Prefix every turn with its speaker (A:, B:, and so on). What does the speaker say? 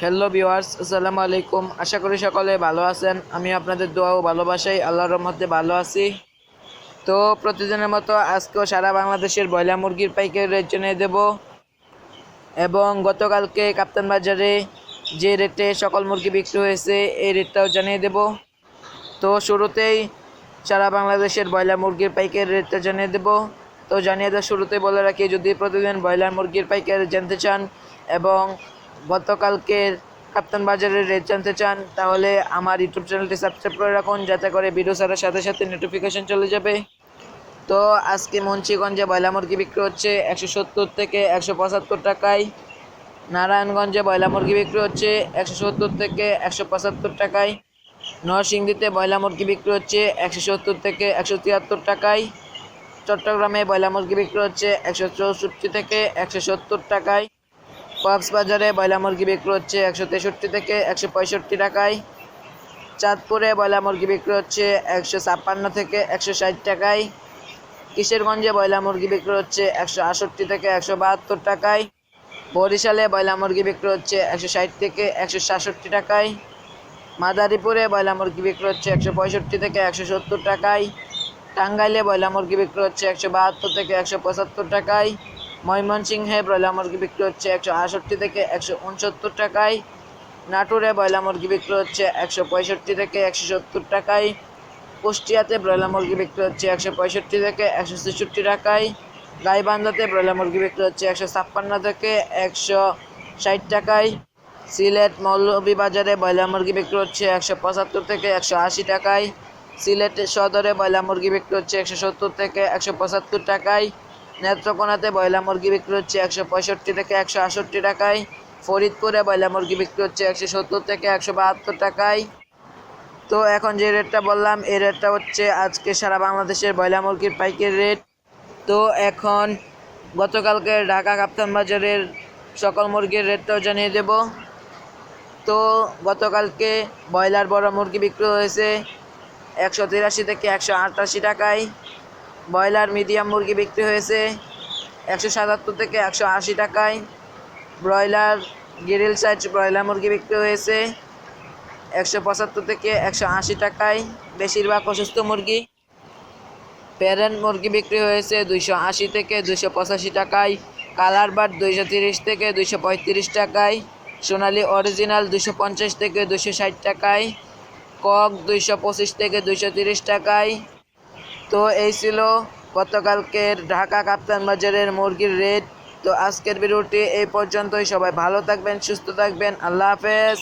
A: Hello viewers আসসালামু আলাইকুম আশা করি সকলে ভালো আছেন। আমি আপনাদের দোয়া ও ভালোবাসাই আল্লাহর রহমতে ভালো আছি। তো প্রতিদিনের মতো আজকেও সারা বাংলাদেশের ব্রয়লার মুরগির পাইকারি রেট জানিয়ে দেব। এবং গতকালকে কাপ্তান বাজারে যে রেটে সকল মুরগি বিক্রি হয়েছে, এই রেটটাও জানিয়ে দেব। তো শুরুতেই সারা বাংলাদেশের ব্রয়লার মুরগির পাইকারি রেটটা জানিয়ে দেব। তো জানিয়ে দেওয়ার শুরুতেই বলে রাখি, যদি প্রতিদিন ব্রয়লার মুরগির পাইকারি জানতে চান এবং গতকালকের কাপ্তান বাজারের রেট জানতে চান, তাহলে আমার ইউটিউব চ্যানেলটি সাবস্ক্রাইব করে রাখুন, যাতে করে ভিডিও ছাড়ার সাথে সাথে নোটিফিকেশন চলে যাবে। তো আজকে মুন্সিগঞ্জে ব্রয়লার মুরগি বিক্রি হচ্ছে একশো সত্তর থেকে একশো পঁচাত্তর টাকায়। নারায়ণগঞ্জে ব্রয়লার মুরগি বিক্রি হচ্ছে একশো সত্তর থেকে একশো পঁচাত্তর টাকায়। নরসিংদীতে ব্রয়লার মুরগি বিক্রি হচ্ছে একশো সত্তর থেকে একশো তিয়াত্তর টাকায়। চট্টগ্রামে ব্রয়লার মুরগি বিক্রি হচ্ছে একশো চৌষট্টি থেকে একশো সত্তর টাকায়। কক্সবাজারে ব্রয়লার মুরগি বিক্রি হচ্ছে একশো তেষট্টি থেকে একশো পঁয়ষট্টি টাকায়। চাঁদপুরে ব্রয়লার মুরগি বিক্রি হচ্ছে একশো ছাপ্পান্ন থেকে একশো ষাট টাকায়। কিশোরগঞ্জে ব্রয়লার মুরগি বিক্রি হচ্ছে একশো আটষট্টি থেকে একশো বাহাত্তর টাকায়। বরিশালে ব্রয়লার মুরগি বিক্রি হচ্ছে একশো ষাট থেকে একশো সাতষট্টি টাকায়। মাদারীপুরে ব্রয়লার মুরগি বিক্রি হচ্ছে একশো পঁয়ষট্টি থেকে একশো সত্তর টাকায়। টাঙ্গাইলে ব্রয়লার মুরগি বিক্রি হচ্ছে একশো বাহাত্তর থেকে একশো পঁচাত্তর টাকায়। ময়মনসিংহে ব্রয়লার মুরগি বিক্রি হচ্ছে একশো আটষট্টি থেকে একশো উনসত্তর টাকায়। নাটোরে ব্রয়লার মুরগি বিক্রি হচ্ছে একশো পঁয়ষট্টি থেকে একশো সত্তর টাকায়। কুষ্টিয়াতে ব্রয়লার মুরগি বিক্রি হচ্ছে একশো পঁয়ষট্টি থেকে একশো ছেষট্টি টাকায়। গাইবান্ধাতে ব্রয়লার মুরগি বিক্রি হচ্ছে একশো ছাপ্পান্ন থেকে একশো ষাট টাকায়। সিলেট মৌলভীবাজারে ব্রয়লার মুরগি বিক্রি হচ্ছে একশো পঁচাত্তর থেকে একশো আশি টাকায়। সিলেট সদরে ব্রয়লার মুরগি বিক্রি হচ্ছে একশো সত্তর থেকে একশো পঁচাত্তর টাকায়। নেত্রকোনাতে ব্রয়লার মুরগি বিক্রি হচ্ছে একশো পঁয়ষট্টি থেকে একশো আটষট্টি টাকায়। ফরিদপুরে ব্রয়লার মুরগি বিক্রি হচ্ছে একশো সত্তর থেকে একশো বাহাত্তর টাকায়। তো এখন যে রেটটা বললাম, এই রেটটা হচ্ছে আজকে সারা বাংলাদেশের ব্রয়লার মুরগির পাইকারি রেট। তো এখন গতকালকে ঢাকা কাপ্তান বাজারের সকল মুরগির রেটটাও জানিয়ে দেব। তো গতকালকে ব্রয়লার বড় মুরগি বিক্রি হয়েছে একশো তিরাশি থেকে একশো আটাশি টাকায়। ব্রয়লার মিডিয়াম মুরগি বিক্রি হয়েছে একশো সাতাত্তর থেকে একশো আশি টাকায়। ব্রয়লার গিরিল সাইজ ব্রয়লার মুরগি বিক্রি হয়েছে একশো পঁচাত্তর থেকে একশো আশি টাকায়। বেশিরভাগ অসুস্থ মুরগি। প্যারেন্ট মুরগি বিক্রি হয়েছে দুইশো আশি থেকে দুইশো পঁচাশি টাকায়। কালার বাট দুইশো তিরিশ থেকে দুইশো পঁয়ত্রিশ টাকায়। সোনালি অরিজিনাল দুশো পঞ্চাশ থেকে দুশো ষাট টাকায়। কক দুইশো পঁচিশ থেকে দুইশো তিরিশ টাকায়। তো এই ছিল গতকালকের ঢাকা কাপ্তান বাজারের মুরগির রেট। তো আজকের ভিডিওটি এই পর্যন্তই। সবাই ভালো থাকবেন, সুস্থ থাকবেন। আল্লাহ হাফেজ।